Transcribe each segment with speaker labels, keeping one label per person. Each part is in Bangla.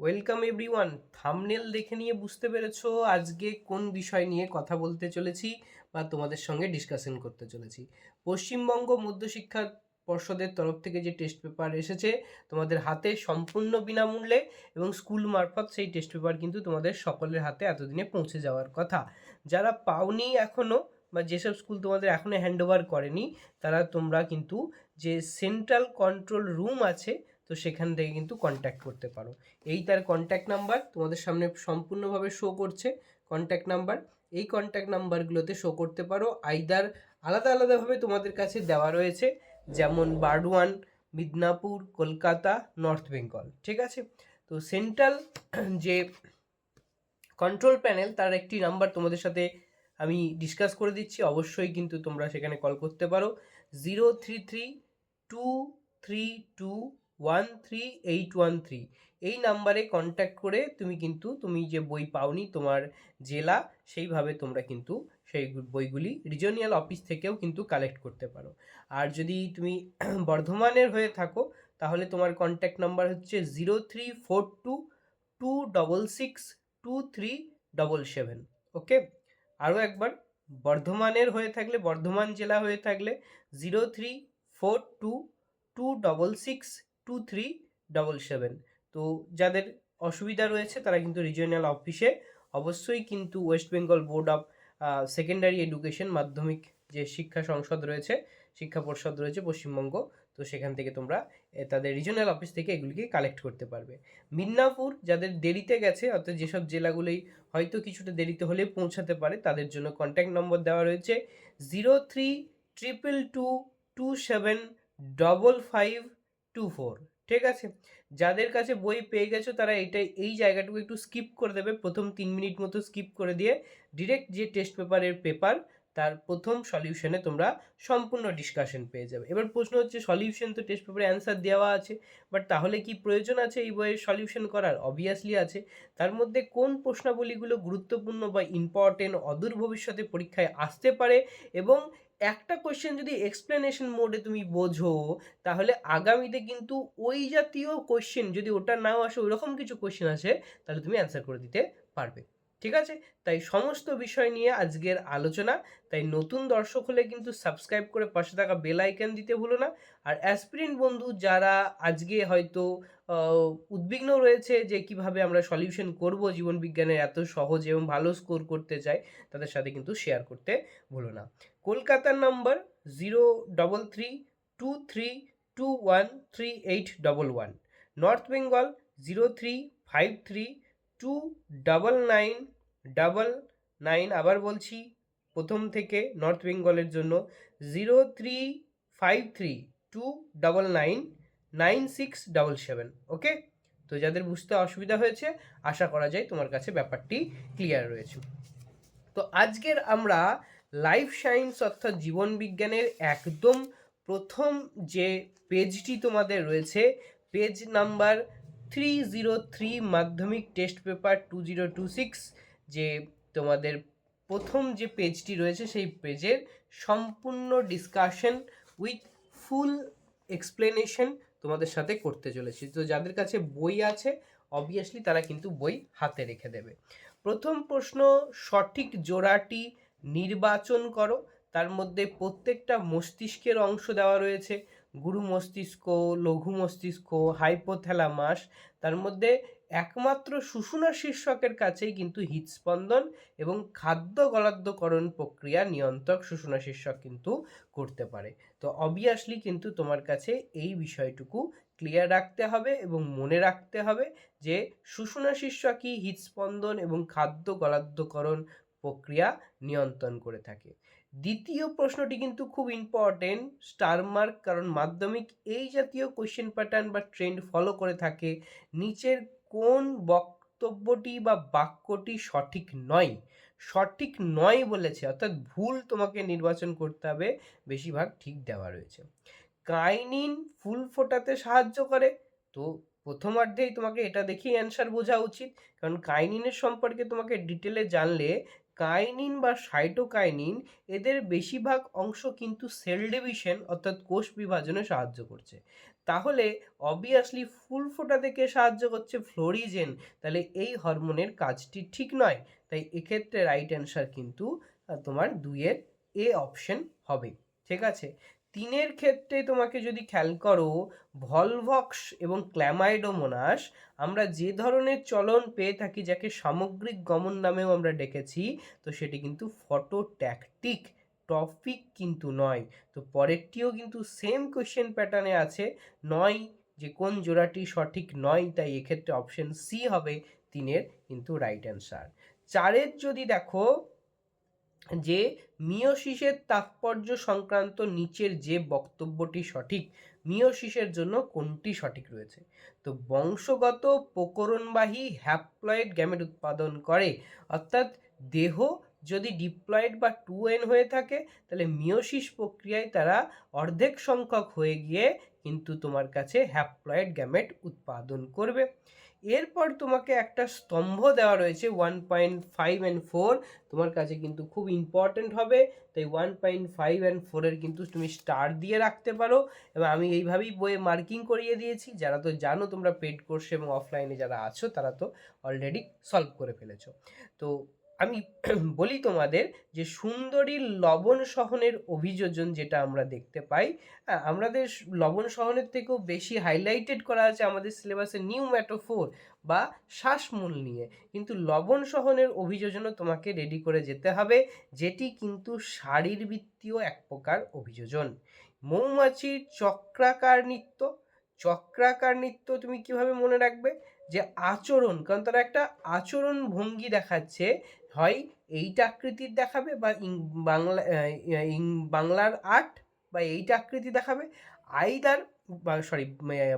Speaker 1: ওয়েলকাম এভরিওয়ান থামনেল দেখে নিয়ে বুঝতে পেরেছ আজকে কোন বিষয় নিয়ে কথা বলতে চলেছি বা তোমাদের সঙ্গে ডিসকাশন করতে চলেছি। পশ্চিমবঙ্গ মধ্যশিক্ষা পর্ষদের তরফ থেকে যে টেস্ট পেপার এসেছে, তোমাদের হাতে সম্পূর্ণ বিনামূল্যে এবং স্কুল মারফত সেই টেস্ট পেপার কিন্তু তোমাদের সকলের হাতে এতদিনে পৌঁছে যাওয়ার কথা। যারা পাওনি এখনও বা যেসব স্কুল তোমাদের এখনও হ্যান্ড ওভার করেনি, তারা তোমরা কিন্তু যে সেন্ট্রাল কন্ট্রোল রুম আছে তো সেখান থেকে কিন্তু কন্ট্যাক্ট করতে পারো। এই তার কন্ট্যাক্ট নাম্বার তোমাদের সামনে সম্পূর্ণভাবে শো করছে। কন্ট্যাক্ট নাম্বার এই কন্ট্যাক্ট নাম্বারগুলোতে শো করতে পারো। আইদার আলাদা আলাদাভাবে তোমাদের কাছে দেওয়া রয়েছে, যেমন বারডওয়ান মিদনাপুর, কলকাতা নর্থ বেঙ্গল ঠিক আছে? তো সেন্ট্রাল যে কন্ট্রোল প্যানেল তার একটি নাম্বার তোমাদের সাথে আমি ডিসকাস করে দিচ্ছি। অবশ্যই কিন্তু তোমরা সেখানে কল করতে পারো। Zero three three two three two one three eight one three এই নাম্বারে কন্ট্যাক্ট করে তুমি কিন্তু, তুমি যে বই পাওনি তোমার জেলা, সেইভাবে তোমরা কিন্তু সেই বইগুলি রিজনিয়াল অফিস থেকেও কিন্তু কালেক্ট করতে পারো। আর যদি তুমি বর্ধমানের হয়ে থাকো, তাহলে তোমার কন্ট্যাক্ট নাম্বার হচ্ছে zero three four two two double six two three double seven okay আরও একবার, বর্ধমানের হয়ে থাকলে, বর্ধমান জেলা হয়ে থাকলে zero three four two two double six two three double seven তো যাদের অসুবিধা রয়েছে, তারা কিন্তু রিজিওনাল অফিসে অবশ্যই কিন্তু West Bengal Board of Secondary Education Madhyamik যে শিক্ষা সংসদ রয়েছে, শিক্ষা পর্ষদ রয়েছে পশ্চিমবঙ্গ, তো সেখান থেকে তোমরা তাদের রিজিওনাল অফিস থেকে এগুলিকে কালেক্ট করতে পারবে। মিদনাপুর যাদের দেরিতে গেছে, অর্থাৎ যেসব জেলাগুলোই হয়তো কিছুটা দেরিতে হলে পৌঁছাতে পারে, তাদের জন্য কন্ট্যাক্ট নম্বর দেওয়া রয়েছে zero three triple two two seven double five two four ঠিক আছে? যাদের কাছে বই পেয়ে গেছো, তারা এইটাই, এই জায়গাটুকু একটু স্কিপ করে দেবে। প্রথম তিন মিনিট মতো স্কিপ করে দিয়ে ডিরেক্ট যে টেস্ট পেপারের পেপার তার প্রথম সলিউশনে তোমরা সম্পূর্ণ ডিসকাশন পেয়ে যাবে। এবার প্রশ্ন হচ্ছে সলিউশন তো টেস্ট পেপারে অ্যান্সার দেওয়া আছে বাট তাহলে কি প্রয়োজন আছে এই বইয়ের সলিউশন করার? অবভিয়াসলি আছে। তার মধ্যে কোন প্রশ্নাবলীগুলো গুরুত্বপূর্ণ বা ইম্পর্টেন্ট অদূর ভবিষ্যতে পরীক্ষায় আসতে পারে এবং একটা কোয়েশ্চেন যদি এক্সপ্লেনেশন মোডে তুমি বোঝো, তাহলে আগামীতে কিন্তু ওই জাতীয় কোয়েশ্চেন যদি ওটা নাও আসে, ওইরকম কিছু কোয়েশ্চেন আসে, তাহলে তুমি অ্যান্সার করে দিতে পারবে। ঠিক আছে? তাই সমস্ত বিষয় নিয়ে আজকের আলোচনা। তাই নতুন দর্শক হলে কিন্তু সাবস্ক্রাইব করে পাশে থাকা বেল আইকন দিতে ভুলো না। আর অ্যাসপিরিন বন্ধু যারা আজকে হয়তো উদ্বিগ্ন রয়েছে যে কীভাবে আমরা সলিউশন করব জীবন বিজ্ঞানের এত সহজ এবং ভালো স্কোর করতে চাই তাদের সাথে কিন্তু শেয়ার করতে ভুলো না। কলকাতার number zero double three two three two one three eight double one north Bengal zero three five three two double nine double nine আবার বলছি প্রথম থেকে নর্থ বেঙ্গলের জন্য zero three five three two double nine nine six double seven okay তো যাদের বুঝতে অসুবিধা হয়েছে, আশা করা যায় তোমার কাছে ব্যাপারটি ক্লিয়ার রয়েছে। তো আজকের আমরা লাইফ সায়েন্স অর্থাৎ জীবন বিজ্ঞানের একদম প্রথম যে পেজটি তোমাদের রয়েছে page number three zero three Madhyamik test paper two zero two six যে তোমাদের প্রথম যে পেজটি রয়েছে, সেই পেজের সম্পূর্ণ ডিসকাশন উইথ ফুল এক্সপ্লেনেশন তোমাদের সাথে করতে চলেছি। তো যাদের কাছে বই আছে অবভিয়াসলি তারা কিন্তু বই হাতে রেখে দেবে। প্রথম প্রশ্ন, সঠিক জোড়াটি নির্বাচন করো। তার মধ্যে প্রত্যেকটা মস্তিষ্কের অংশ দেওয়া রয়েছে। গুরু মস্তিষ্ক, লঘু মস্তিষ্ক হাইপোথ্যালামাস তার মধ্যে একমাত্র সুষুনা শীর্ষকের কাছেই কিন্তু হৃদস্পন্দন এবং খাদ্য গলাদ্যকরণ প্রক্রিয়া নিয়ন্ত্রক সুষুনা শীর্ষক কিন্তু করতে পারে। তো অবভিয়াসলি কিন্তু তোমার কাছে এই বিষয়টুকু ক্লিয়ার রাখতে হবে এবং মনে রাখতে হবে যে সুষুনা শীর্ষকই হৃদস্পন্দন এবং খাদ্য গলাদ্যকরণ প্রক্রিয়া নিয়ন্ত্রণ করে থাকে। দ্বিতীয় প্রশ্নটি কিন্তু খুব ইম্পর্টেন্ট স্টার মার্ক কারণ মাধ্যমিক এই জাতীয় কোয়েশ্চেন প্যাটার্ন বা ট্রেন্ড ফলো করে থাকে, নিচের কোন বক্তব্যটি বা বাক্যটি সঠিক নয়। সঠিক নয় বলেছে, অর্থাৎ ভুল তোমাকে নির্বাচন করতে হবে, বেশিরভাগ ঠিক দেওয়া রয়েছে। কাইনিন ফুল ফোটাতে সাহায্য করে, তো প্রথমার্ধেই তোমাকে এটা দেখেই অ্যান্সার বোঝা উচিত, কারণ কাইনিনের সম্পর্কে তোমাকে ডিটেলে জানলে কাইনিন বা সাইটোকাইনিন এদের বেশিরভাগ অংশ কিন্তু সেল ডিভিশন অর্থাৎ কোষ বিভাজনে সাহায্য করছে। তাহলে অবভিয়াসলি ফুল ফোটা থেকে সাহায্য করছে ফ্লোরিজেন। তাহলে এই হরমোনের কাজটি ঠিক নয়। তাই এক্ষেত্রে রাইট অ্যান্সার কিন্তু তোমার দুইয়ের এ অপশন হবে। ঠিক আছে? তিনের ক্ষেত্রে তোমাকে যদি খেয়াল করো, ভলভক্স এবং ক্ল্যামাইডোমোনাস, আমরা যে ধরনের চলন পেয়ে থাকি, যাকে সামগ্রিক গমন নামেও আমরা ডেকেছি, তো সেটি কিন্তু ফটোট্যাকটিক, টপিক কিন্তু নয়। তো পরেরটিও কিন্তু সেম কোয়েশ্চেন প্যাটার্নে আছে, নয় যে কোন জোড়াটি সঠিক নয়, তাই এক্ষেত্রে অপশন সি হবে, তিনের কিন্তু রাইট অ্যান্সার। চারের যদি দেখো যে মিওসিসের তাৎপর্য সংক্রান্ত নিচের যে বক্তব্যটি সঠিক মিওসিসের জন্য কোনটি সঠিক রয়েছে? তো বংশগত প্রকরণবাহী হ্যাপ্লয়েড গ্যামেট উৎপাদন করে, অর্থাৎ দেহ যদি ডিপ্লয়েড বা টু এন হয়ে থাকে, তাহলে মিওসিস প্রক্রিয়ায় তারা অর্ধেক সংখ্যক হয়ে গিয়ে কিন্তু তোমার কাছে হ্যাপ্লয়েড গ্যামেট উৎপাদন করবে। এরপর তোমাকে একটা স্তম্ভ দেওয়া রয়েছে one point five and four তোমার কাছে কিন্তু খুব ইম্পর্ট্যান্ট হবে, তাই ওয়ান পয়েন্ট ফাইভ অ্যান্ড ফোরের কিন্তু তুমি স্টার দিয়ে রাখতে পারো। এবং আমি এইভাবেই বইয়ে মার্কিং করিয়ে দিয়েছি। যারা তো জানো তোমরা পেড কোর্সে এবং অফলাইনে যারা আছো, তারা তো অলরেডি সলভ করে ফেলেছো। তো আমি বলি তোমাদের যে সুন্দরী লবণ সহনের অভিযোজন যেটা আমরা দেখতে পাই আমাদের লবণ সহনের থেকেও বেশি হাইলাইটেড করা আছে আমাদের সিলেবাসে নিউ ম্যাটোফোর বা শ্বাসমূল নিয়ে। কিন্তু লবণ সহনের অভিযোজনও তোমাকে রেডি করে যেতে হবে, যেটি কিন্তু শারীরবৃত্তীয় এক প্রকার অভিযোজন। মৌমাছির চক্রাকার নৃত্য চক্রাকার নৃত্য তুমি কীভাবে মনে রাখবে? যে আচরণ, কারণ তারা একটা আচরণ ভঙ্গি দেখাচ্ছে হয়, এইটা আকৃতির দেখাবে বা বাংলা বাংলার আর্ট বা এইটা আকৃতি দেখাবে? আইদার সরি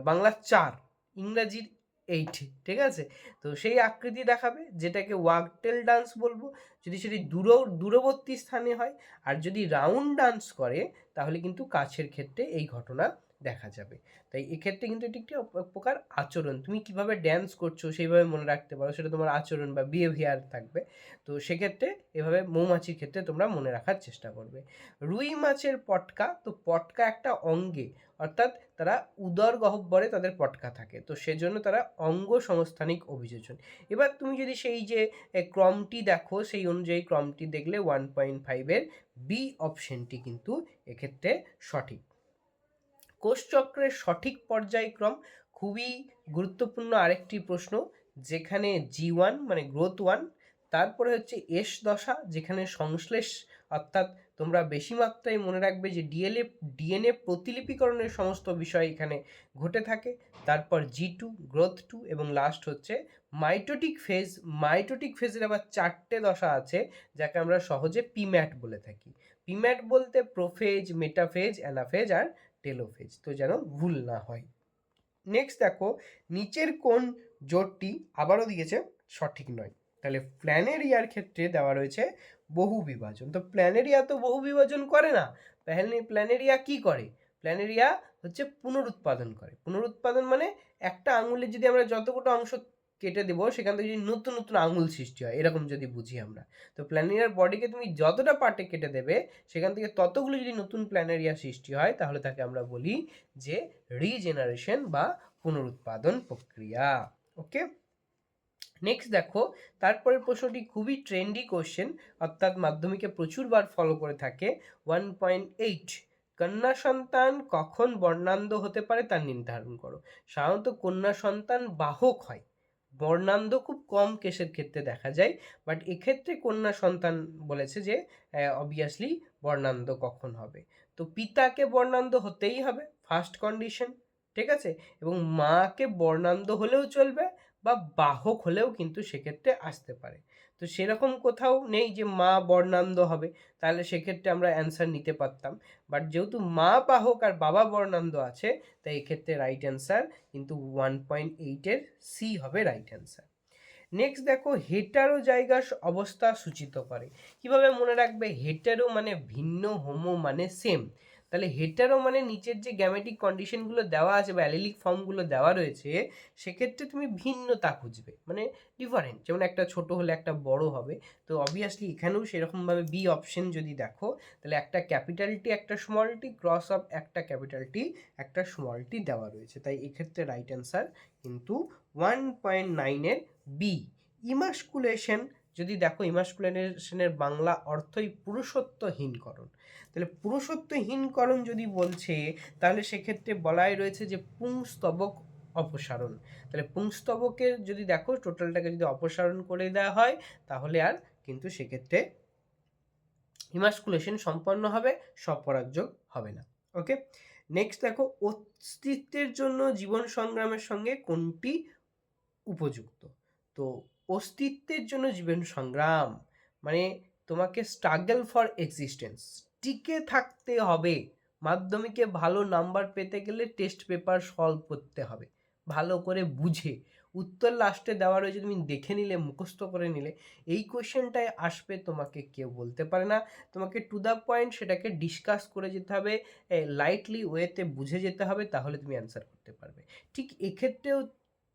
Speaker 1: বাংলার চার, ইংরাজির এইট, ঠিক আছে? তো সেই আকৃতি দেখাবে, যেটাকে ওয়াকটেল ডান্স বলব। যদি সেটি দূর, দূরবর্তী স্থানে হয়, আর যদি রাউন্ড ডান্স করে, তাহলে কিন্তু কাছের ক্ষেত্রে এই ঘটনা দেখা যাবে। তাই এক্ষেত্রে কিন্তু এটি একটি প্রকার আচরণ। তুমি কীভাবে ড্যান্স করছ সেইভাবে মনে রাখতে পারো। সেটা তোমার আচরণ বা বিহেভিয়ার থাকবে। তো সেক্ষেত্রে এভাবে মৌমাছির ক্ষেত্রে তোমরা মনে রাখার চেষ্টা করবে। রুই মাছের পটকা, তো পটকা একটা অঙ্গে। অর্থাৎ তারা উদর গহ্বরে তাদের পটকা থাকে। তো সেজন্য তারা অঙ্গ সংস্থানিক অভিযোজন। এবার তুমি যদি সেই যে ক্রমটি দেখো, সেই অনুযায়ী ক্রমটি দেখলে ওয়ান পয়েন্ট ফাইভের বি অপশনটি কিন্তু এক্ষেত্রে সঠিক। কোষচক্রের সঠিক পর্যায়ক্রম খুবই গুরুত্বপূর্ণ আরেকটি প্রশ্ন, যেখানে জি ওয়ান মানে গ্রোথ ওয়ান তারপরে হচ্ছে এস দশা, যেখানে সংশ্লেষ, অর্থাৎ তোমরা বেশি মাত্রায় মনে রাখবে যে ডিএলএ ডিএনএ প্রতিলিপিকরণের সমস্ত বিষয় এখানে ঘটে থাকে। তারপর জি টু গ্রোথ টু এবং লাস্ট হচ্ছে মাইটোটিক ফেজ মাইটোটিক ফেজের আবার চারটে দশা আছে, যাকে আমরা সহজে পিম্যাট বলে থাকি। পিম্যাট বলতে প্রোফেজ মেটাফেজ অ্যানাফেজ আর টেলোফেজ তো যেন ভুল না হয়। নেক্সট দেখো, নিচের কোন জোটটি আবারও দিয়েছে, সঠিক নয়। তাহলে প্ল্যানেরিয়ার ক্ষেত্রে দেওয়া রয়েছে বহু বিভাজন। তো প্ল্যানেরিয়া তো বহু বিভাজন করে না প্ল্যানে প্ল্যানেরিয়া কি করে? প্ল্যানেরিয়া হচ্ছে পুনরুৎপাদন করে। পুনরুৎপাদন মানে একটা আঙুলের যদি আমরা যতগুলো অংশ কেটে দেবো, সেখান থেকে যদি নতুন নতুন আঙুল সৃষ্টি হয়, এরকম যদি বুঝি আমরা। তো প্ল্যানেরিয়ার বডিকে তুমি যতটা পার্টে কেটে দেবে, সেখান থেকে ততগুলো যদি নতুন প্ল্যানেরিয়া সৃষ্টি হয়, তাহলে তাকে আমরা বলি যে রিজেনারেশন বা পুনরুৎপাদন প্রক্রিয়া। ওকে নেক্সট দেখো, তারপরের প্রশ্নটি খুবই ট্রেন্ডি কোশ্চেন অর্থাৎ মাধ্যমিকে প্রচুরবার ফলো করে থাকে ওয়ান পয়েন্ট এইট কন্যা সন্তান কখন বর্ণান্ধ হতে পারে তা নির্ধারণ করো। সাধারণত কন্যা সন্তান বাহক হয় বর্ণান্ধ খুব কম কেসের ক্ষেত্রে দেখা যায় বাট এক্ষেত্রে কন্যা সন্তান বলেছে যে অবভিয়াসলি বর্ণান্ধ কখন হবে? তো পিতাকে বর্ণান্ধ হতেই হবে ফার্স্ট কন্ডিশন ঠিক আছে? এবং মাকে বর্ণান্ধ হলেও চলবে বা বাহক হলেও কিন্তু সেক্ষেত্রে আসতে পারে। তো সেরকম কোথাও নেই যে মা বর্ণান্ধ হবে, তাহলে সেক্ষেত্রে আমরা অ্যান্সার নিতে পারতাম। বাট যেহেতু মা বাহক আর বাবা বর্ণান্ধ আছে, তাই এক্ষেত্রে রাইট অ্যান্সার কিন্তু ওয়ান পয়েন্ট এইটের সি হবে রাইট অ্যান্সার নেক্সট দেখো হেটারো জায়গা অবস্থা সূচিত করে। কীভাবে মনে রাখবে? হেটারো মানে ভিন্ন হোমো মানে সেম তাহলে হেটারো মানে নিচের যে গ্যামেটিক কন্ডিশনগুলো দেওয়া আছে বা অ্যালিলিক ফর্মগুলো দেওয়া রয়েছে, সেক্ষেত্রে তুমি ভিন্নতা খুঁজবে মানে ডিফারেন্ট যেমন একটা ছোট হলে একটা বড় হবে। তো অবভিয়াসলি এখানেও সেরকমভাবে বি অপশন যদি দেখো, তাহলে একটা ক্যাপিটাল টি একটা স্মল টি ক্রস অফ একটা ক্যাপিটাল টি একটা স্মল টি দেওয়া রয়েছে। তাই এক্ষেত্রে রাইট অ্যান্সার কিন্তু ওয়ান পয়েন্ট নাইনের বি ইমাসকুলেশন যদি দেখো ইমাসকুলেশনের বাংলা অর্থই পুরুষত্বহীনকরণ, তাহলে পুরুষত্বহীনকরণ যদি বলছে, তাহলে সেক্ষেত্রে বলাই রয়েছে যে পুংস্তবক অপসারণ। তাহলে পুংস্তবকের যদি দেখো টোটালটাকে যদি অপসারণ করে দেওয়া হয়, তাহলে আর কিন্তু সেক্ষেত্রে ইমাসকুলেশন সম্পন্ন হবে স্বপরাগযোগ হবে না। ওকে নেক্সট দেখো, অস্তিত্বের জন্য জীবন সংগ্রামের সঙ্গে কোনটি উপযুক্ত? তো অস্তিত্বের জন্য জীবন সংগ্রাম। মানে তোমাকে স্ট্রাগল ফর এক্সিস্টেন্স টিকে থাকতে হবে। মাধ্যমিকে ভালো নাম্বার পেতে গেলে টেস্ট পেপার সলভ করতে হবে। ভালো করে বুঝে। উত্তর লাস্টে দেওয়া রয়েছে, তুমি দেখে নিলে, মুখস্থ করে নিলে। এই কোয়েশ্চেনটায় আসবে তোমাকে কেউ বলতে পারে না। তোমাকে টু দ্য পয়েন্ট সেটাকে ডিসকাস করে যেতে হবে। লাইটলি ওয়েতে বুঝে যেতে হবে, তাহলে তুমি অ্যান্সার করতে পারবে। ঠিক এক্ষেত্রেও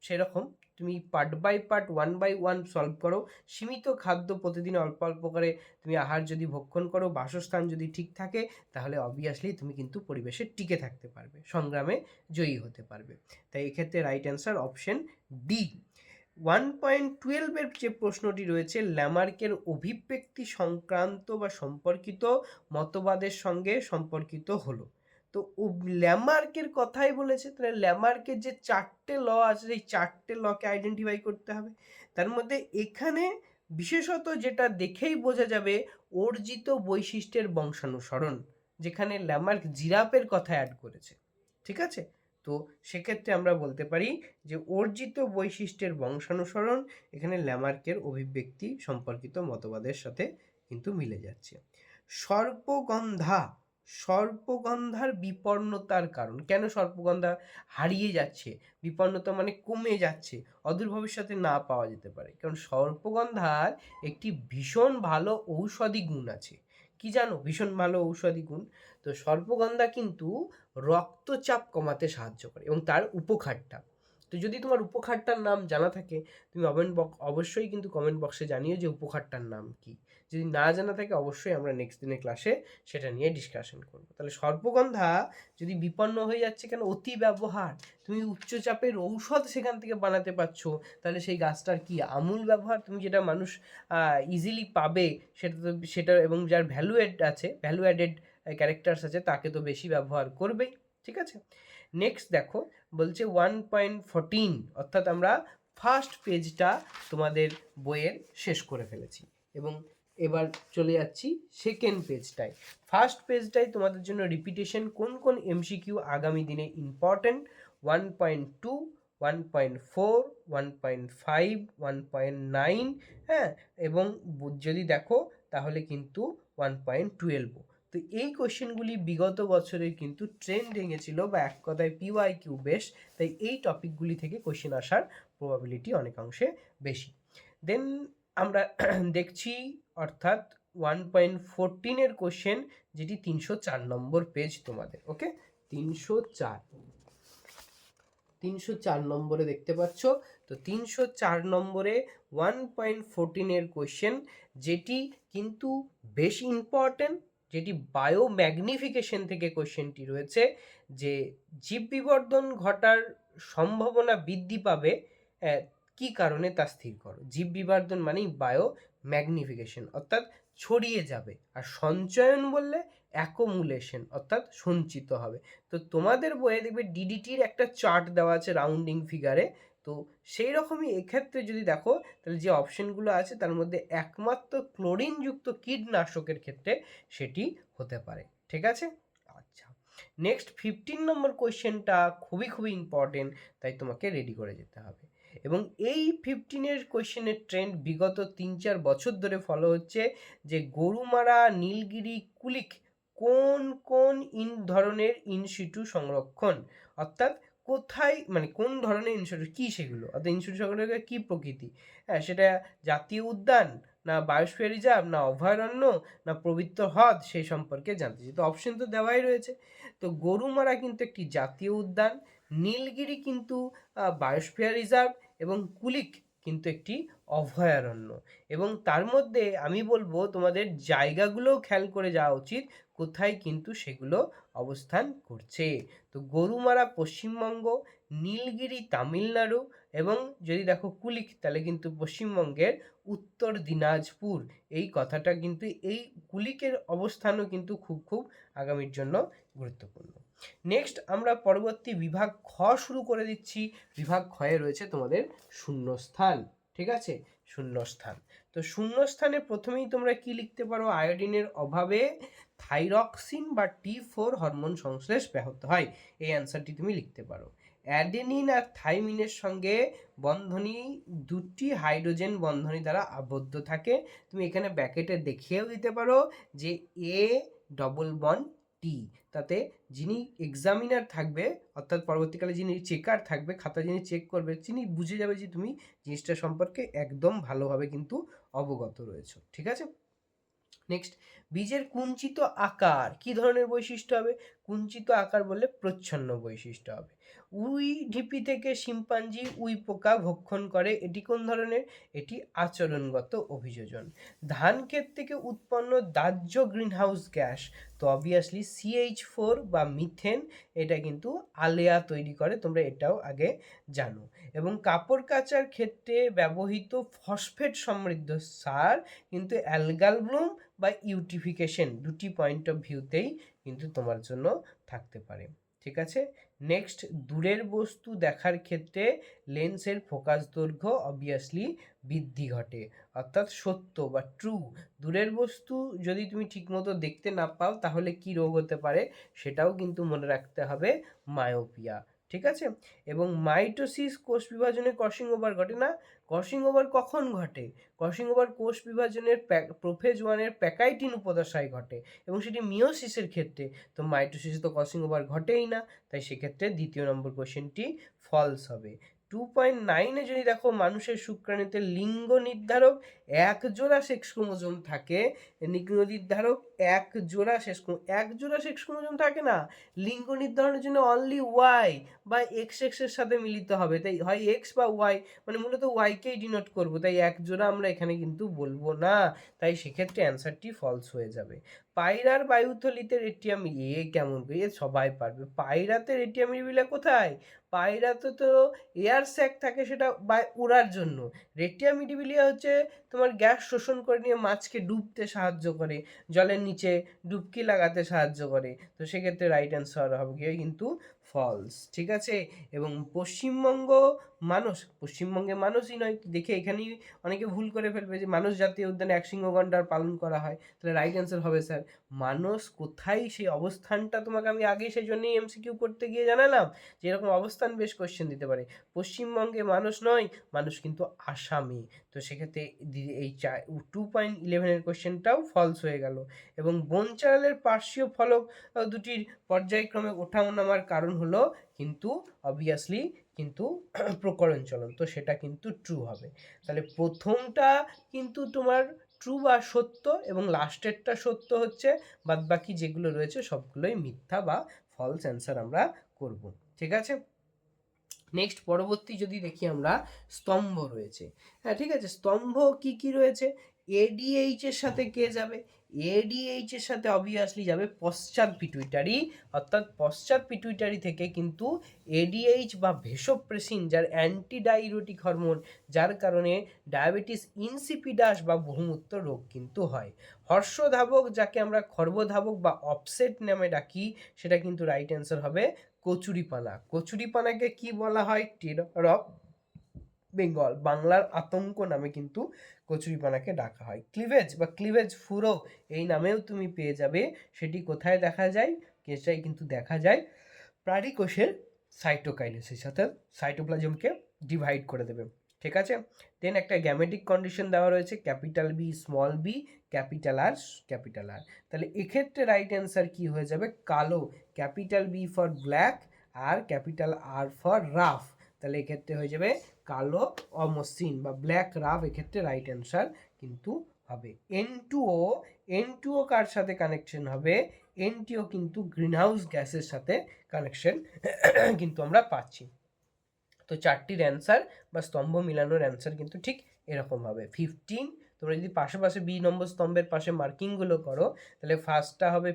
Speaker 1: সেরকম তুমি part by part one by one solve করো। সীমিত খাদ্য প্রতিদিন অল্প অল্প করে তুমি আহার যদি ভক্ষণ করো, বাসস্থান যদি ঠিক থাকে, তাহলে অবভিয়াসলি তুমি কিন্তু পরিবেশে টিকে থাকতে পারবে, সংগ্রামে জয়ী হতে পারবে। তাই এক্ষেত্রে right answer option D one point টুয়েলভের যে প্রশ্নটি রয়েছে ল্যামার্কের অভিব্যক্তি সংক্রান্ত বা সম্পর্কিত মতবাদের সঙ্গে সম্পর্কিত হলো। তো ল্যামার্কের কথাই বলেছে, তাহলে ল্যামার্কের যে চারটে ল আছে, সেই চারটে লকে আইডেন্টিফাই করতে হবে। তার মধ্যে এখানে বিশেষত যেটা দেখেই বোঝা যাবে, অর্জিত বৈশিষ্ট্যের বংশানুসরণ, যেখানে ল্যামার্ক জিরাপের কথা অ্যাড করেছে, ঠিক আছে? তো সেক্ষেত্রে আমরা বলতে পারি যে অর্জিত বৈশিষ্ট্যের বংশানুসরণ, এখানে ল্যামার্কের অভিব্যক্তি সম্পর্কিত মতবাদের সাথে কিন্তু মিলে যাচ্ছে। সর্পগন্ধা সর্পগন্ধার বিপন্নতার কারণ। কেন সর্পগন্ধা হারিয়ে যাচ্ছে? বিপন্নতা মানে কমে যাচ্ছে, অদূর ভবিষ্যতে না পাওয়া যেতে পারে। কারণ সর্পগন্ধার একটি ভীষণ ভালো ঔষধি গুণ আছে। কি জানো? ভীষণ ভালো ঔষধি গুণ। তো সর্পগন্ধা কিন্তু রক্তচাপ কমাতে সাহায্য করে এবং তার উপকারটা। তো যদি তোমার উপকারটার নাম জানা থাকে, তুমি কমেন্ট বক্স অবশ্যই কিন্তু কমেন্ট বক্সে জানিও যে উপকারটার নাম কি। যদি না জানা থাকে, অবশ্যই আমরা নেক্সট দিনের ক্লাসে সেটা নিয়ে ডিসকাশন করব। তাহলে সর্পগন্ধা যদি বিপন্ন হয়ে যাচ্ছে কেন? অতি ব্যবহার। তুমি উচ্চচাপের ঔষধ সেখান থেকে বানাতে পারছ, তাহলে সেই গাছটার কি আমূল ব্যবহার? তুমি যেটা মানুষ ইজিলি পাবে, সেটা তো, সেটা এবং যার ভ্যালু এড আছে ভ্যালু অ্যাডেড ক্যারেক্টার্স আছে, তাকে তো বেশি ব্যবহার করবেই, ঠিক আছে? নেক্সট দেখো বলছে ওয়ান পয়েন্ট ফোরটিন অর্থাৎ আমরা ফার্স্ট পেজটা তোমাদের বইয়ের শেষ করে ফেলেছি। এবং এবার চলে যাচ্ছি সেকেন্ড পেজটায় ফার্স্ট পেজটাই তোমাদের জন্য রিপিটেশন কোন কোন এমসিকিউ আগামী দিনে important one point two one point four one point five one point nine হ্যাঁ? এবং যদি দেখো তাহলে কিন্তু ওয়ান পয়েন্ট টুয়েলভও তো এই কোশ্চেনগুলি বিগত বছরে কিন্তু ট্রেন্ড ভেঙেছিল বা এক কথায় পিওয়াই কিউ বেশ, তাই এই টপিকগুলি থেকে কোশ্চেন আসার প্রবাবিলিটি অনেকাংশে বেশি। দেন আমরা দেখছি অর্থাৎ ওয়ান পয়েন্ট ফোরটিনের কোশ্চেন যেটি তিনশো চার নম্বর পেজ তোমাদের ওকে তিনশো চার। তিনশো চার নম্বরে দেখতে পাচ্ছ, তো তিনশো চার নম্বরে ওয়ান পয়েন্ট ফোরটিনের কোশ্চেন যেটি কিন্তু বেশ ইম্পর্টেন্ট যেটি বায়ো ম্যাগনিফিকেশন থেকে কোশ্চেনটি রয়েছে, যে জীব বিবর্ধন ঘটার সম্ভাবনা বৃদ্ধি পাবে কি কারণে তা স্থির করো? জীব বিবর্ধন মানেই বায়ো ম্যাগনিফিকেশন অর্থাৎ ছড়িয়ে যাবে। আর সঞ্চয়ন বললে অ্যাকোমুলেশন অর্থাৎ সঞ্চিত হবে। তো তোমাদের বইয়ে দেখবে ডিডিটির একটা চার্ট দেওয়া আছে রাউন্ডিং ফিগারে তো সেই রকমই এক্ষেত্রে যদি দেখো, তাহলে যে অপশনগুলো আছে, তার মধ্যে একমাত্র ক্লোরিনযুক্ত কীটনাশকের ক্ষেত্রে সেটি হতে পারে। ঠিক আছে? আচ্ছা। নেক্সট ফিফটিন নম্বর কোয়েশ্চেনটা খুবই খুবই ইম্পর্টেন্ট তাই তোমাকে রেডি করে যেতে হবে। এবং এই ফিফটিনের কোয়েশ্চেনের ট্রেন্ড বিগত তিন চার বছর ধরে ফলো হচ্ছে যে গরুমারা, নীলগিরি, কুলিক কোন কোন ইন ধরনের ইনসিটু সংরক্ষণ? অর্থাৎ কোথায় মানে কোন ধরনের ইনস্টিটিউট কী সেগুলো? অর্থাৎ ইনস্টিটিউটগুলোকে কী প্রকৃতি? হ্যাঁ সেটা জাতীয় উদ্যান, না বায়োস্ফিয়ার রিজার্ভ না অভয়ারণ্য, না পবিত্র হ্রদ সেই সম্পর্কে জানতে চাই। তো অপশন তো দেওয়াই রয়েছে। তো গরুমারা কিন্তু একটি জাতীয় উদ্যান, নীলগিরি কিন্তু বায়োস্ফিয়ার রিজার্ভ এবং কুলিক কিন্তু একটি অভয়ারণ্য। এবং তার মধ্যে আমি বলব তোমাদের জায়গাগুলোও খেয়াল করে যাওয়া উচিত। কোথায় কিন্তু সেগুলো অবস্থান করছে। তো গরুমারা পশ্চিমবঙ্গ, নীলগিরি, তামিলনাড়ু এবং যদি দেখো কুলিক, তাহলে কিন্তু পশ্চিমবঙ্গের উত্তর দিনাজপুর। এই কথাটা কিন্তু এই কুলিকের অবস্থানও কিন্তু খুব খুব আগামীর জন্য গুরুত্বপূর্ণ। নেক্সট আমরা পরবর্তী বিভাগ খ শুরু করে দিচ্ছি। বিভাগ খয়ে রয়েছে তোমাদের শূন্যস্থান, ঠিক আছে? শূন্যস্থান। তো শূন্যস্থানে প্রথমেই তোমরা কি লিখতে পারো? আয়োডিনের অভাবে থাইরক্সিন বা টি ফোর হরমোন সংশ্লেষ ব্যাহত হয়। এই অ্যান্সারটি তুমি লিখতে পারো। অ্যাডেনিন আর থাইমিনের সঙ্গে বন্ধনী দুটি হাইড্রোজেন বন্ধনী দ্বারা আবদ্ধ থাকে। তুমি এখানে ব্যাকেটে দেখিয়েও দিতে পারো যে এ ডবল বন টি, তাতে যিনি এক্সামিনার থাকবে, অর্থাৎ পরবর্তীকালে যিনি চেকার থাকবে, খাতা যিনি চেক করবে, তিনি বুঝে যাবে যে তুমি জিনিসটা সম্পর্কে একদম ভালোভাবে কিন্তু অবগত রয়েছে, ঠিক আছে? নেক্সট বীজের কুঞ্চিত আকার, কি ধরনের বৈশিষ্ট্য হবে? কুঞ্চিত আকার বলে প্রচ্ছন্ন বৈশিষ্ট্য হবে। উই ঢিপি থেকে শিম্পাঞ্জি, উই পোকা ভক্ষণ করে, এটি কোন ধরনের? এটি আচরণগত অভিযোজন। ধান ক্ষেত থেকে উৎপন্ন দাহ্য গ্রিনহাউস গ্যাস, তো অবভিয়াসলি সিএইচ ফোর বা মিথেন, এটা কিন্তু আলেয়া তৈরি করে, তোমরা এটাও আগে জানো। এবং কাপড় কাচার ক্ষেত্রে ব্যবহৃত ফসফেট সমৃদ্ধ সার, কিন্তু অ্যালগাল ব্লুম বা ইউটিফিকেশন দুটি পয়েন্ট অফ ভিউতেই কিন্তু তোমার জন্য থাকতে পারে। ঠিক আছে? নেক্সট দূরের বস্তু দেখার ক্ষেত্রে লেন্সের ফোকাস দৈর্ঘ্য অবভিয়াসলি বৃদ্ধি ঘটে। অর্থাৎ সত্য বা ট্রু দূরের বস্তু যদি তুমি ঠিকমতো দেখতে না পাও, তাহলে কি রোগ হতে পারে? সেটাও কিন্তু মনে রাখতে হবে মায়োপিয়া। ঠিক আছে? এবং মাইটোসিস কোষ বিভাজনে ক্রসিং ওভার ঘটে না। ক্রসিং ওভার কখন ঘটে? ক্রসিং ওভার কোষ বিভাজনের প্রোফেজ ওয়ানের প্যাকাইটিন উপদশায় ঘটে এবং সেটি মিওসিসের ক্ষেত্রে। তো মাইটোসিস তো ক্রসিং ওভার ঘটেই না, তাই সেক্ষেত্রে দ্বিতীয় নম্বর কোশ্চেনটি ফলস হবে। টু পয়েন্ট নাইনে যদি দেখো মানুষের শুক্রাণুতে লিঙ্গ নির্ধারক এক জোড়া সেক্স ক্রোমোজোম থাকে, লিঙ্গ নির্ধারক এক জোড়া শেষ এক জোড়া সেক্স ক্রোমোজোম থাকে না? লিঙ্গ নির্ধারণের জন্য অনলি ওয়াই বা এক্স এক্সের সাথে মিলিত হবে। তাই হয় এক্স বা ওয়াই মানে মূলত ওয়াইকেই ডিনোট করব? তাই এক জোড়া আমরা এখানে কিন্তু বলব না। তাই সেক্ষেত্রে অ্যান্সারটি ফলস হয়ে যাবে। পায়রার বায়ুথলিতে রেটিয়াম এ কেমন? এ সবাই পারবে। পায়রাতে রেটিয়াম কোথায়? পায়রাতে তো তো এয়ার স্যাক থাকে সেটা উড়ার জন্য। রেটিয়া মিডিবিলিয়া হচ্ছে তোমার গ্যাস শোষণ করে নিয়ে মাছকে ডুবতে সাহায্য করে, জলের নিচে ডুবকি লাগাতে সাহায্য করে। তো সেক্ষেত্রে রাইট অ্যান্সার হবে কিন্তু ফলস ঠিক আছে? এবং পশ্চিমবঙ্গ মানুষ পশ্চিমবঙ্গে মানুষই নয়, দেখে এখানেই অনেকে ভুল করে ফেলবে যে মানুষ জাতীয় উদ্যানে এক সিংহ গন্ডার পালন করা হয়। তাহলে রাইট অ্যান্সার হবে স্যার মানুষ কোথায় সেই অবস্থানটা তোমাকে আমি আগে সেই জন্যই এমসিকিউ করতে গিয়ে জানালাম যে এরকম অবস্থান বেশ কোশ্চেন দিতে পারে। পশ্চিমবঙ্গে মানুষ নয়, মানুষ কিন্তু আসামি। তো সেক্ষেত্রে এই চা টু পয়েন্ট ইলেভেনের কোশ্চেনটাও ফলস হয়ে গেল। এবং বনচারালের পার্শ্বীয় ফলক দুটির পর্যায়ক্রমে ওঠানামার কারণ হলো কিন্তু অবভিয়াসলি কিন্তু প্রকরণ চলন। তো সেটা কিন্তু ট্রু হবে। তাহলে প্রথমটা কিন্তু তোমার ট্রু বা সত্য এবং লাস্টেরটা সত্য হচ্ছে বাদ বাকি যেগুলো রয়েছে সবগুলোই মিথ্যা বা ফলস অ্যান্সার আমরা করব। ঠিক আছে? নেক্সট পরবর্তী যদি দেখি আমরা, স্তম্ভ রয়েছে। হ্যাঁ ঠিক আছে? স্তম্ভ কি কি রয়েছে? এডিএইচ এর সাথে কে যাবে? এডিএইচ এর সাথে অবভিয়াসলি যাবে পশ্চাৎ পিটুইটারি অর্থাৎ পশ্চাৎ পিটুইটারি থেকে কিন্তু এডিএইচ বা ভেসোপ্রেসিন যার অ্যান্টিডাইরোটিক হরমোন যার কারণে ডায়াবেটিস ইনসিপিডাস বা বহুমূত্র রোগ কিন্তু হয়। হর্ষধাবক যাকে আমরা খর্বধাবক বা অপসেট নামে ডাকি, সেটা কিন্তু রাইট অ্যান্সার হবে কচুরিপানা। কচুরিপানাকে কি বলা হয়? অফ বেঙ্গল, বাংলার আতঙ্ক নামে কিন্তু কচুরিপানাকে ডাকা হয়। ক্লিভেজ বা ক্লিভেজ ফুরো এই নামেও তুমি পেয়ে যাবে। সেটি কোথায় দেখা যায়? কেসাই কিন্তু দেখা যায় প্রাণী সাইটোকাইনেসিস অর্থাৎ সাইটোপ্লাজমকে ডিভাইড করে দেবে। ঠিক আছে? দেন একটা গ্যামেটিক কন্ডিশন দেওয়া রয়েছে capital B small B capital R capital R তাহলে এক্ষেত্রে রাইট অ্যান্সার কি হয়ে যাবে? কালো ক্যাপিটাল বি ফর ব্ল্যাক আর ক্যাপিটাল আর ফর রাফ তাহলে এক্ষেত্রে হয়ে যাবে কালো অমসৃণ বা ব্ল্যাক রাফ এক্ষেত্রে রাইট অ্যান্সার কিন্তু হবে। N two O N two O কার সাথে কানেকশন হবে? এন টিও কিন্তু গ্রিনহাউস গ্যাসের সাথে কানেকশন কিন্তু আমরা পাচ্ছি। তো চারটির অ্যান্সার বা স্তম্ভ মিলানোর অ্যান্সার কিন্তু ঠিক এরকম হবে। ফিফটিন তোমরা যদি পাশে পাশে বি নম্বর স্তম্ভের পাশে মার্কিংগুলো করো, তাহলে ফার্স্টটা হবে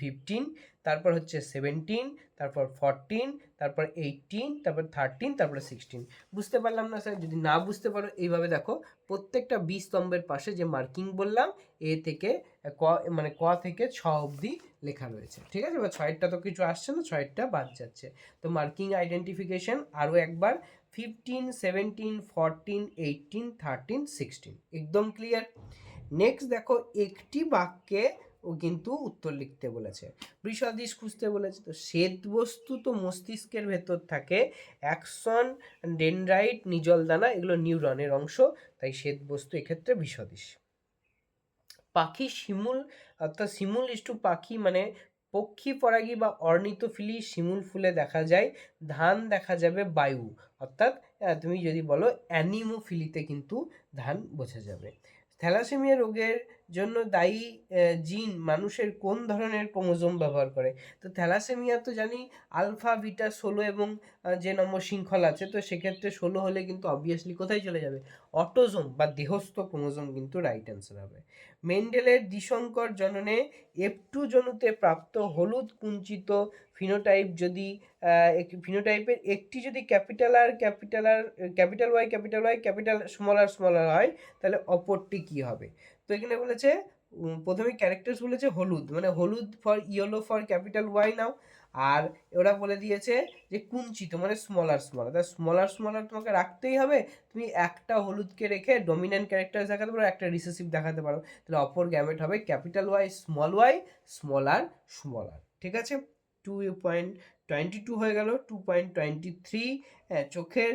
Speaker 1: ফিফটিন তারপর হচ্ছে সেভেন্টিন তারপর ফরটিন তারপর এইটিন তারপর থার্টিন তারপরে সিক্সটিন বুঝতে পারলাম না স্যার? যদি না বুঝতে পারো, এইভাবে দেখো, প্রত্যেকটা বি স্তম্ভের পাশে যে মার্কিং বললাম, এ থেকে ক মানে ক থেকে ছ অবধি লেখা রয়েছে। ঠিক আছে? এবার ছয়েরটা তো কিছু আসছে না, ছয়েরটা বাদ যাচ্ছে। তো মার্কিং আইডেন্টিফিকেশন আরও একবার fifteen seventeen fourteen eighteen thirteen sixteen একদম ক্লিয়ার নেক্সট দেখো, একটি বাক্যে ও কিন্তু উত্তর লিখতে বলেছে। বৃষাদিশ খুঁজতে বলেছে তো শ্বেত বস্তু তো মস্তিষ্কের ভেতর থাকে। অ্যাকশন, ডেনড্রাইট, নিজল দানা এগুলো নিউরনের অংশ, তাই শ্বেত বস্তু এক্ষেত্রে বিষদিশ পাখি শিমুল, অর্থাৎ শিমুল ইস্টু পাখি মানে পক্ষী পরাগী বা অর্নিতফিলি শিমুল ফুলে দেখা যায়, ধান দেখা যাবে বায়ু। অর্থাৎ তুমি যদি বলো অ্যানিমোফিলিতে কিন্তু ধান বোঝা যাবে। থ্যালাসেমিয়া রোগের জন্য দায়ী জিন মানুষের কোন ধরনের ক্রোমোজোম ব্যবহার করে? তো থ্যালাসেমিয়া তো জানি আলফা, বিটা, ষোলো এবং যে নম্বর শৃঙ্খল আছে, তো সেক্ষেত্রে ষোলো হলে কিন্তু অবভিয়াসলি কোথায় চলে যাবে? অটোজোম বা দেহস্থ ক্রোমোজোম কিন্তু রাইট অ্যান্সার হবে। মেন্ডেলের দ্বিশঙ্কর জননে এফ টু জনুতে প্রাপ্ত হলুদ কুঞ্চিত ফিনোটাইপ যদি ফিনোটাইপের একটি যদি capital R capital R, capital Y capital Y, capital small R small R হয়, তাহলে অপরটি কী হবে? তো এখানে বলেছে প্রথমে ক্যারেক্টার্স বলেছে হলুদ মানে হলুদ for yellow for capital Y now আর ওরা বলে দিয়েছে যে কুঞ্চিত মানে স্মলার স্মলার তা স্মলার স্মলার তোমাকে রাখতেই হবে, তুমি একটা হলুদকে রেখে ডমিন্যান্ট ক্যারেক্টার দেখাতে পারো, একটা রিসেসিভ দেখাতে পারো, তাহলে অপর গ্যামেট হবে capital Y small Y smaller smaller ঠিক আছে? টু পয়েন্ট টোয়েন্টি টু হয়ে গেল টু পয়েন্ট টোয়েন্টি থ্রি চোখের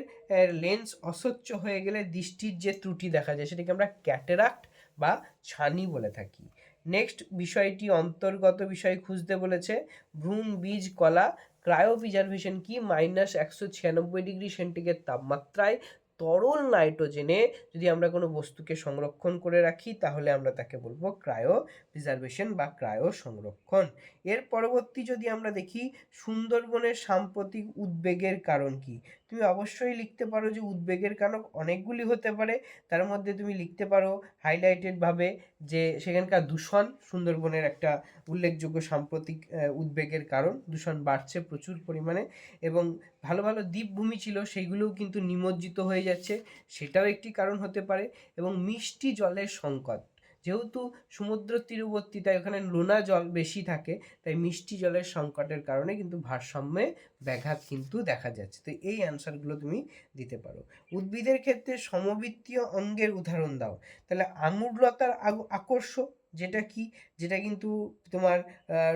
Speaker 1: লেন্স অস্বচ্ছ হয়ে গেলে দৃষ্টির যে ত্রুটি দেখা যায়, সেটাকে আমরা ক্যাটেরাক্ট বা ছানি বলে থাকি। নেক্সট বিষয়টি অন্তর্গত বিষয় খুঁজতে বলেছে। ভ্রূণ বীজ, কলা ক্রায়ো প্রিজার্ভেশন কি? মাইনাস একশো ছিয়ানব্বই ডিগ্রি সেন্টিগ্রেড তাপমাত্রায় তরল নাইট্রোজেনে যদি আমরা কোনো বস্তুকে সংরক্ষণ করে রাখি, তাহলে আমরা তাকে বলব ক্রায়ো প্রিজার্ভেশন বা ক্রায়ো সংরক্ষণ এর পরবর্তী যদি আমরা দেখি, সুন্দরবনের সাম্প্রতিক উদ্বেগের কারণ কি? তুমি অবশ্যই লিখতে পারো যে উদ্বেগের কারণ অনেকগুলি হতে পারে। তার মধ্যে তুমি লিখতে পারো হাইলাইটেডভাবে যে সেখানকার দূষণ সুন্দরবনের একটা উল্লেখযোগ্য সাম্প্রতিক উদ্বেগের কারণ। দূষণ বাড়ছে প্রচুর পরিমাণে এবং ভালো ভালো দ্বীপভূমি ছিল সেইগুলোও কিন্তু নিমজ্জিত হয়ে যাচ্ছে। সেটাও একটি কারণ হতে পারে এবং মিষ্টি জলের সংকট। যেহেতু সমুদ্র তীরবর্তীতায় ওখানে লোনা জল বেশি থাকে, তাই মিষ্টি জলের সংকটের কারণে কিন্তু ভারসাম্যে ব্যাঘাত কিন্তু দেখা যাচ্ছে। তো এই অ্যান্সারগুলো তুমি দিতে পারো। উদ্ভিদের ক্ষেত্রে সমবৃত্তীয় অঙ্গের উদাহরণ দাও। তাহলে আঙুরলতার আকর্ষ যেটা কি? যেটা কিন্তু তোমার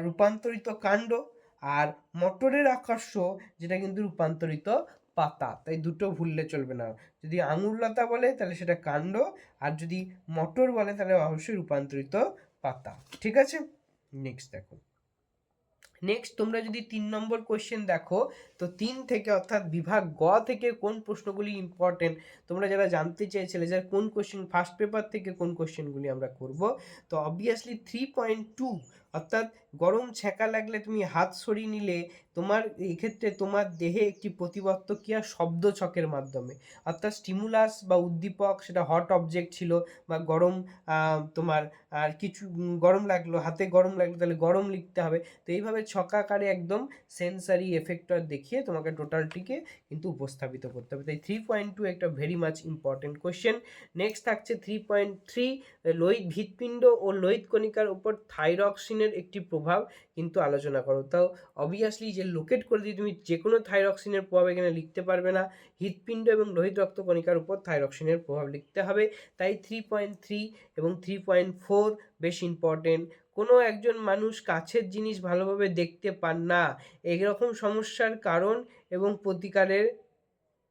Speaker 1: রূপান্তরিত কাণ্ড, আর মটরের আকর্ষ যেটা কিন্তু রূপান্তরিত পাতা, তাই দুটো ভুললে চলবে না। যদি আঙুর লতা বলে, তাহলে সেটা কাণ্ড, আর যদি মটর বলে, তাহলে অবশ্যই রূপান্তরিত পাতা। ঠিক আছে? নেক্সট দেখো। নেক্সট তোমরা যদি তিন নম্বর কোয়েশ্চেন দেখো, তো তিন থেকে অর্থাৎ বিভাগ গ থেকে কোন প্রশ্নগুলি ইম্পর্টেন্ট তোমরা যারা জানতে চেয়েছিলে যে কোন কোয়েশ্চেন ফার্স্ট পেপার থেকে কোন কোয়েশ্চেনগুলি আমরা করব, তো অবভিয়াসলি থ্রি পয়েন্ট টু অর্থাৎ গরম ছ্যাঁকা লাগলে তুমি হাত সরিয়ে নিলে তোমার, এক্ষেত্রে তোমার দেহে একটি প্রতিবর্ত ক্রিয়া শব্দ ছকের মাধ্যমে। অর্থাৎ স্টিমুলাস বা উদ্দীপক সেটা হট অবজেক্ট ছিল বা গরম তোমার আর কিছু গরম লাগল, হাতে গরম লাগল, তাহলে গরম লিখতে হবে। তো এইভাবে ছকাকারে একদম সেন্সারি এফেক্টর দেখিয়ে তোমাকে টোটালটিকে কিন্তু উপস্থাপিত করতে হবে। তাই থ্রি পয়েন্ট টু একটা very much important question next থাকছে থ্রি পয়েন্ট থ্রি লোহিত হৃৎপিণ্ড ও লোহিত কণিকার উপর থাইরক্সিনের একটি প্রভাব কিন্তু আলোচনা করো। তাও অবভিয়াসলি যে লোকেট করে দিয়ে তুমি যে কোনো থাইরক্সিনের প্রভাব এখানে লিখতে পারবে না। হৃৎপিণ্ড এবং লোহিত রক্তকণিকার উপর থাইরক্সিনের প্রভাব লিখতে হবে। তাই থ্রি পয়েন্ট থ্রি এবং থ্রি পয়েন্ট ফোর বেশ ইম্পর্টেন্ট কোনো একজন মানুষ কাছের জিনিস ভালোভাবে দেখতে পান না। এইরকম সমস্যার কারণ এবং প্রতিকারের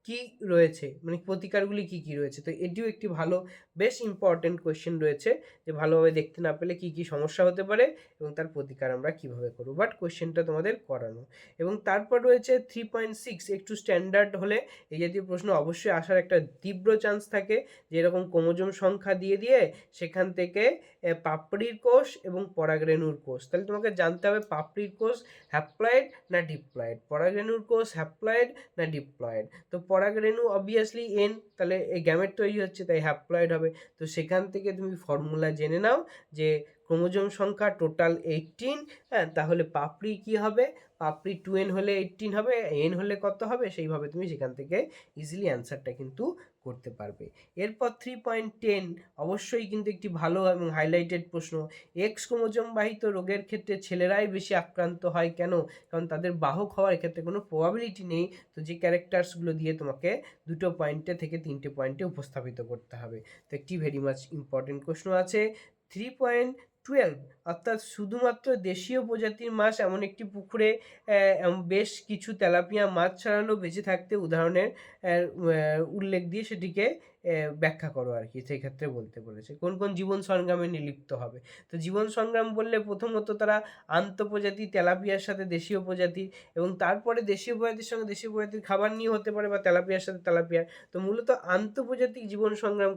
Speaker 1: কি রয়েছে? মানে প্রতিকারগুলি কি কি রয়েছে? তো এটিও একটি ভালো বেশ ইম্পর্টেন্ট কোয়েশ্চেন রয়েছে যে ভালোভাবে দেখতে না পেলে কি কি সমস্যা হতে পারে এবং তার প্রতিকার আমরা কীভাবে করব। বাট কোয়েশ্চেনটা তোমাদের করানো। এবং তারপর রয়েছে থ্রি পয়েন্ট সিক্স একটু স্ট্যান্ডার্ড হলে এই জাতীয় প্রশ্ন অবশ্যই আসার একটা তীব্র চান্স থাকে যে এরকম ক্রোমোজোম সংখ্যা দিয়ে দিয়ে সেখান থেকে পাপড়ির কোষ এবং পরাগরেণুর কোষ। তাহলে তোমাকে জানতে হবে পাপড়ির কোষ হ্যাপ্লয়েড না ডিপ্লয়েড পরাগরেণুর কোষ হ্যাপ্লয়েড না ডিপ্লয়েড তো পরাগরেণু অবভিয়াসলি এন তাহলে এই গ্যামেট তৈরি হচ্ছে, তাই হ্যাপ্লয়েড হবে তো সেখান থেকে তুমি ফর্মুলা জেনে নাও যে ক্রোমোজোম সংখ্যা টোটাল এইটিন হ্যাঁ তাহলে পাপড়ি কি হবে? পাপড়ি টু এন হলে এইটিন হবে, এন হলে কত হবে? সেইভাবে তুমি সেখান থেকে ইজিলি অ্যান্সারটা কিন্তু করতে পারবে। এরপর থ্রি পয়েন্ট টেন অবশ্যই কিন্তু একটি ভালো এবং হাইলাইটেড প্রশ্ন। এক্স ক্রোমোজোম বাহিত রোগের ক্ষেত্রে ছেলেরাই বেশি আক্রান্ত হয় কেন? কারণ তাদের বাহক হওয়ার ক্ষেত্রে কোনো প্রবাবিলিটি নেই। তো যে ক্যারেক্টার্সগুলো দিয়ে তোমাকে দুটো পয়েন্টে থেকে তিনটে পয়েন্টে উপস্থাপিত করতে হবে। তো একটি ভেরি মাচ ইম্পর্টেন্ট প্রশ্ন আছে। থ্রি পয়েন্ট টুয়েলভ অর্থাৎ শুধুমাত্র দেশীয় প্রজাতির মাছ এমন একটি পুকুরে বেশ কিছু তেলাপিয়া মাছ ছাড়ানো বেঁচে থাকতে উদাহরণের উল্লেখ দিয়ে সেটিকে ব্যাখ্যা করো আর কি সেই ক্ষেত্রে বলতে বলেছে। কোন কোন জীবন সংগ্রামে নিলিপ্ত হবে? তো জীবন সংগ্রাম বললে প্রথমত তারা আন্তঃপ্রজাতি, তেলাপিয়ার সাথে দেশীয় প্রজাতি এবং তারপরে দেশীয় প্রজাতির সঙ্গে দেশীয় প্রজাতির খাবার নিয়ে হতে পারে বা তেলাপিয়ার সাথে তেলাপিয়ার। তো মূলত আন্তঃপ্রজাতিক জীবন সংগ্রাম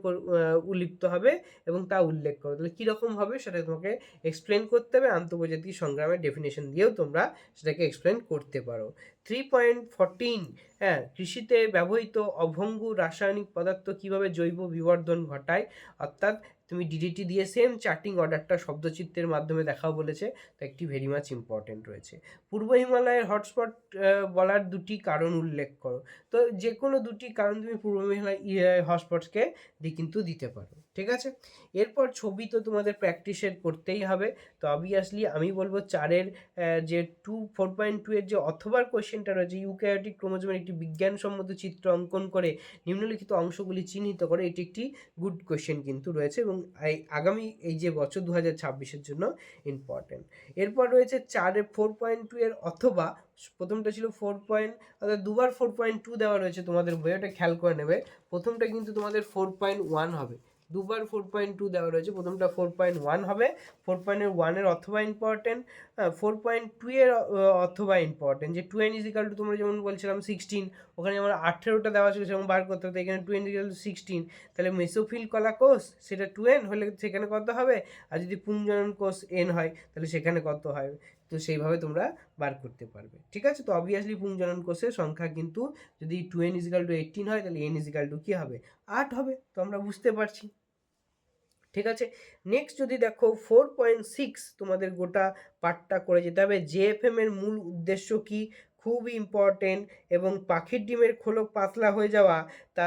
Speaker 1: উল্লিপ্ত হবে এবং তা উল্লেখ করো। তাহলে কীরকম হবে সেটা তোমাকে এক্সপ্লেন করতে হবে। আন্তঃপ্রজাতিক সংগ্রামের ডেফিনেশন দিয়েও তোমরা সেটাকে এক্সপ্লেন করতে পারো। থ্রি পয়েন্ট ফোরটিন হ্যাঁ কৃষিতে ব্যবহৃত অভঙ্গু রাসায়নিক পদার্থ কীভাবে জৈব বিবর্ধন ঘটায়? অর্থাৎ তুমি ডিডিটি দিয়ে সেম চার্টিং অর্ডারটা শব্দচিত্রের মাধ্যমে দেখাও বলেছে, তো একটি ভেরি মাচ ইম্পর্টেন্ট রয়েছে। পূর্ব হিমালয়ের হটস্পট বলার দুটি কারণ উল্লেখ করো। তো যে কোনো দুটি কারণ তুমি পূর্ব হিমালয় হটস্পটসকে দিয়ে কিন্তু দিতে পারো, ঠিক আছে? এরপর ছবি তো তোমাদের প্র্যাকটিসের করতেই হবে। তো অবভিয়াসলি আমি বলব চারের যে টু ফোর পয়েন্ট টু এর যে অথবার কোশ্চেনটা রয়েছে ইউক্যারিওটিক ক্রোমোজোমের একটি বিজ্ঞানসম্মত চিত্র অঙ্কন করে নিম্নলিখিত অংশগুলি চিহ্নিত করে, এটি একটি গুড কোশ্চেন কিন্তু রয়েছে এবং এই আগামী এই যে বছর দু হাজার ছাব্বিশের জন্য ইম্পর্টেন্ট এরপর রয়েছে চারে ফোর পয়েন্ট টু এর অথবা প্রথমটা ছিল ফোর পয়েন্ট অর্থাৎ দুবার ফোর পয়েন্ট টু দেওয়া রয়েছে তোমাদের বইটা খেয়াল করে নেবে। প্রথমটা কিন্তু তোমাদের ফোর পয়েন্ট ওয়ান হবে। দুবার ফোর পয়েন্ট টু দেওয়া রয়েছে। প্রথমটা ফোর পয়েন্ট ওয়ান হবে। ফোর পয়েন্টের ওয়ানের অথবা ইম্পর্টেন্ট ফোর পয়েন্ট টু এর অথবা ইম্পর্টেন্ট যে টু এন ইজিক্যাল টু তোমরা যেমন বলছিলাম সিক্সটিন ওখানে আমার আঠেরোটা দেওয়া ছিল সেরকম বার করতে হতো। এখানে two N equal to sixteen তাহলে মেসোফিল কলা কোষ সেটা টু এন হলে সেখানে কত হবে? আর যদি পুংজনন কোষ এন হয়, তাহলে সেখানে কত হয়? তো সেইভাবে তোমরা বার করতে পারবে। ঠিক আছে? তো অবভিয়াসলি পুংজনন কোষের সংখ্যা কিন্তু যদি two N equal to eighteen হয়, তাহলে এন ইজিক্যাল টু কী হবে? আট হবে। তো আমরা বুঝতে পারছি। ঠিক আছে? নেক্সট যদি দেখো ফোর পয়েন্ট সিক্স তোমাদের গোটা পার্টটা করে যেতে হবে। জেএফএম এর মূল উদ্দেশ্য কি? খুবই ইম্পর্টেন্ট এবং পাখির ডিমের খোলক পাতলা হয়ে যাওয়া তা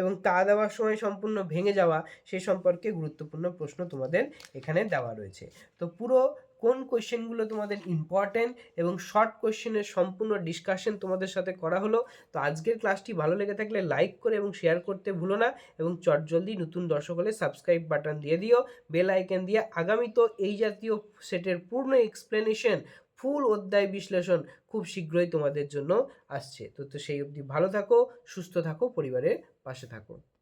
Speaker 1: এবং তা দেওয়ার সময় সম্পূর্ণ ভেঙে যাওয়া, সে সম্পর্কে গুরুত্বপূর্ণ প্রশ্ন তোমাদের এখানে দেওয়া রয়েছে। তো পুরো কোন কোয়েশ্চেনগুলো তোমাদের ইম্পর্টেন্ট এবং শর্ট কোয়েশ্চেনের সম্পূর্ণ ডিসকাশন তোমাদের সাথে করা হলো। তো আজকের ক্লাসটি ভালো লেগে থাকলে লাইক করে এবং শেয়ার করতে ভুলো না এবং চটজলদি নতুন দর্শক হলে সাবস্ক্রাইব বাটন দিয়ে দিও। বেল আইকন দিয়ে আগামী তো এই জাতীয় সেটের পূর্ণ এক্সপ্লেনেশন ফুল অধ্যায় বিশ্লেষণ খুব শীঘ্রই তোমাদের জন্য আসছে। তো তো সেই অবধি ভালো থাকো, সুস্থ থাকো, পরিবারের পাশে থাকো।